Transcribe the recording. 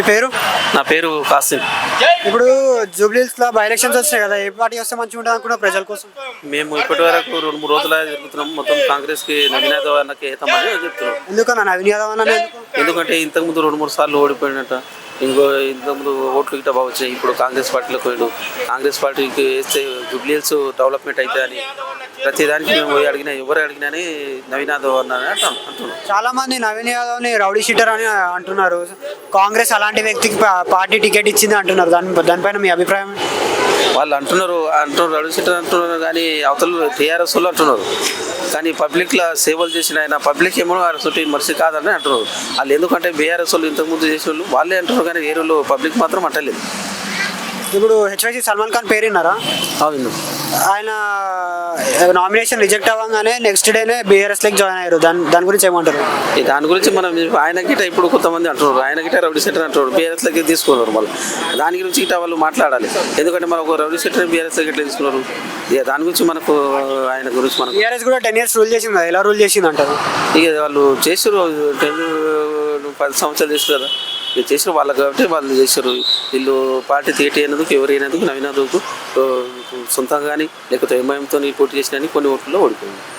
మీ పేరు? నా పేరు కాసిం. ఇప్పుడు జూబ్లీస్లో బై ఎలక్షన్స్ వచ్చినాయి కదా ఏ పార్టీ వస్తే మంచిగా ఉంటుంది అనుకున్నా ప్రజల కోసం? మేము ఇప్పటి వరకు రెండు మూడు రోజులు తిరుగుతున్నాం మొత్తం కాంగ్రెస్కి నవీన్ యాదవ్ అన్నకి ఏతామని చెప్తున్నాం ఎందుకన్నా నవీన్ యాదవ్ అన్న ఎందుకు? ఎందుకంటే ఇంతకుముందు రెండు మూడు సార్లు ఓడిపోయినట్ట ఇంకో ఇంతకుముందు ఓట్లు గిట్ట బాగా వచ్చినాయి ఇప్పుడు కాంగ్రెస్ పార్టీలోకి పోయాడు. కాంగ్రెస్ పార్టీకి వేస్తే జుబ్లీల్స్ డెవలప్మెంట్ అవుతుంది అని ప్రతి దానికి మేము పోయి అడిగినా ఎవరు అడిగినా అని నవీన్ యాదవ్ అన్న అంటాం అంటున్నాం. చాలా మంది నవీన్ యాదవ్ని రౌడీ షీటర్ అని అంటున్నారు. కాంగ్రెస్ అలాంటి వ్యక్తికి పార్టీ టికెట్ ఇచ్చింది అంటున్నారు. దాని దానిపైన మీ అభిప్రాయం? వాళ్ళు అంటున్నారు అంటున్నారు అడుగుతుంటారు అంటున్నారు కానీ అవతల టీఆర్ఎస్ వాళ్ళు అంటున్నారు. కానీ పబ్లిక్లో సేవలు చేసిన ఆయన పబ్లిక్ ఏమో అసలు మనిషి కాదని అంటున్నారు. వాళ్ళు ఎందుకంటే బీఆర్ఎస్ వాళ్ళు ఇంతకుముందు చేసిన వాళ్ళు వాళ్ళే అంటున్నారు కానీ వేరే పబ్లిక్ మాత్రం అంటలేదు. ఇప్పుడు హెచ్వైసి సల్మాన్ ఖాన్ పేరు విన్నారా అవును. ఆయన నామినేషన్ రిజెక్ట్ అవ్వగానే నెక్స్ట్ డేనే బీఆర్ఎస్ లెక్ జాయిన్ అయ్యారు. దాని దాని గురించి ఏమంటారు? ఈ దాని గురించి మనం ఆయన గిట్ట ఇప్పుడు కొంతమంది అంటున్నారు. ఆయన గిట్ట రౌడీ సెటర్ అంటున్నారు. బీఆర్ఎస్ లకి తీసుకున్నారు మళ్ళీ. దాని గురించి గిట్ట వాళ్ళు మాట్లాడాలి. ఎందుకంటే మనకు రౌడీ సెటర్ బీఆర్ఎస్ లకి ఎట్లా తీసుకున్నారు? ఇక దాని గురించి మనకు ఆయన గురించి మనకు బీఆర్ఎస్ కూడా టెన్ ఇయర్స్ రూల్ చేసింది? ఎలా రూల్ చేసింది అంటారు ఇక వాళ్ళు చేసారు టెన్ పది సంవత్సరాలు చేసారు కదా. ఇక చేసిన వాళ్ళకి కాబట్టి వాళ్ళు చేశారు వీళ్ళు పార్టీ తీటి అయినందుకు ఎవరైనందుకు అయినందుకు సొంతంగా కానీ లేకపోతే ఎంఐఎంతో పోటీ చేసిన కొన్ని ఓట్లలో ఓడిపోయింది.